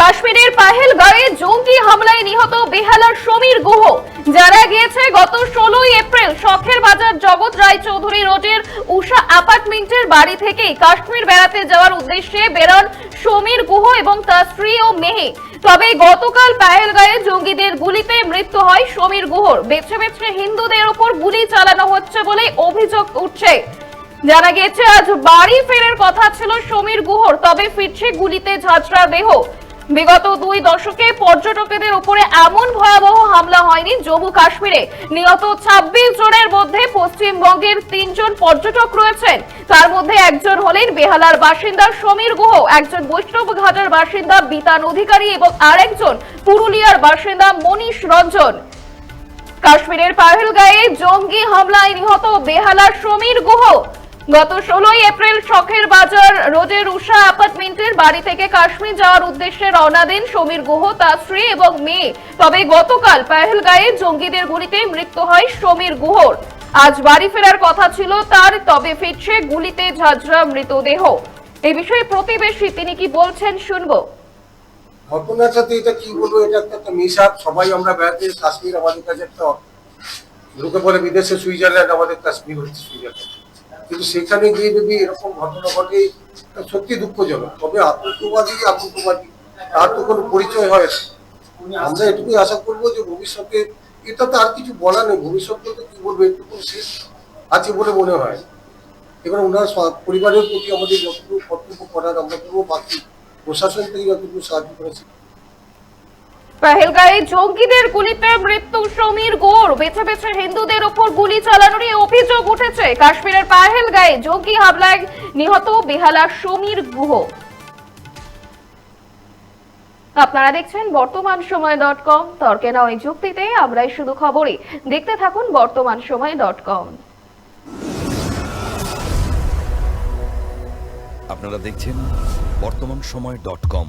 কাশ্মীরের পাহেলগাঁয়ে জঙ্গি হামলায় নিহত বেহালার সমীর গুহ। যারা গিয়েছে, গত ষোলোই এপ্রিল শখের বাজার জগৎ রায় চৌধুরী রোডের উষা অ্যাপার্টমেন্টের বাড়ি থেকে কাশ্মীর বেড়াতে যাওয়ার উদ্দেশ্যে বেরোন সমীর গুহ এবং তার স্ত্রী ও মেহে তবে গতকাল পাহেলগাঁয়ে জঙ্গিদের গুলিতে মৃত্যু হয় সমীর গুহর। বেছে বেছে হিন্দুদের ওপর গুলি চালানো হচ্ছে বলে অভিযোগ উঠছে। জানা গেছে আজ বাড়ি ফেরার কথা ছিল সমীর গুহর, তবে ফিরছে গুলিতে ঝাঁঝরা দেহ। বিগত দুই দশকে পর্যটকদের উপরে এমন ভয়াবহ হামলা হয়নি জম্মু কাশ্মীরে। নিহত ২৬ জনের মধ্যে পশ্চিমবঙ্গের তিনজন পর্যটক রয়েছেন। তার মধ্যে একজন হলেন বেহালার বাসিন্দা সমীর গুহ, একজন বৈষ্ণব ঘাটের বাসিন্দা বিতান অধিকারী এবং আরেকজন পুরুলিয়ার বাসিন্দা মনীষ রঞ্জন। কাশ্মীরের পাহেলগাঁয়ে জঙ্গি হামলায় নিহত বেহালার সমীর গুহ। গত ষোলোই এপ্রিল শখের বাজার রোডের উষা অ্যাপার্টমেন্টের বাড়ি থেকে কাশ্মীর যাওয়ার উদ্দেশ্যে রওনা দেন সমীর গুহ, তার স্ত্রী এবং মেয়ে। তবে গতকাল পাহেলগাঁয়ে জঙ্গিদের গুলিতে মৃত্যু হয় সমীর গুহর। আজ বাড়ি ফেরার কথা ছিল তার, তবে ফিরছে গুলিতে ঝাঁঝরা মৃতদেহ। এ বিষয়ে প্রতিবেশী তিনি কি বলছেন শুনব। ঘটনার সাথে এটা কি বলব? এটা একটা মিশাপ সবাই আমরা বেড়াতে কাশ্মীর, আমাদের কাছে একটা লোকে বলে বিদেশে সুইজারল্যান্ড, আমাদের কাশ্মীর হচ্ছে সুইজারল্যান্ড। কিন্তু সেখানে গিয়ে যদি এরকম ঘটনা ঘটে সত্যি দুঃখজনক। তবে আতঙ্কবাদী আতঙ্কবাদী, তার তো কোনো পরিচয় হয়। আমরা এটুকুই আশা করব যে ভবিষ্যতে এটা তো আর কিছু বলা নেই। ভবিষ্যতে তো কি বলব, এটুকু শেষ আছে বলে মনে হয়। এবার ওনার পরিবারের প্রতি আমাদের যতটুকু কর্তব্য করার আমরা করব, বাকি প্রশাসন থেকে যতটুকু সাহায্য করেছে পেহেলগাঁয়ে জঙ্গিদের গুলিতে মৃত্যু সমীর গোর। বেছে বেছে হিন্দুদের ওপর গুলি চালানোর অভিযোগ উঠেছে। কাশ্মীরের পাহেলগাঁয়ে জঙ্গি হামলায় নিহত বেহালার সমীর গুহ। আপনারা দেখছেন বর্তমান সময় ডট কম। তর্কে নয় যুক্তিতে, আমরাই শুধু খবরই। দেখতে থাকুন বর্তমান সময় ডট কম। আপনারা দেখছেন বর্তমান সময় ডট কম।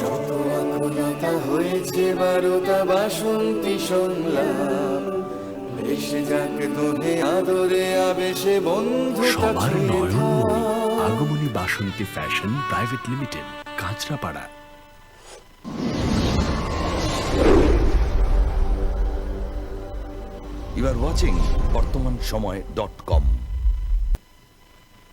যত আকুলতা হয়েছে বারোটা বাসন্তী সংলাপ ভেসে যাক তোহে আদরে আবেশে বন্ধু সবার নয়ন Agomoni Basanti fashion private limited Kanchrapara. You are watching Bartaman Samay dot com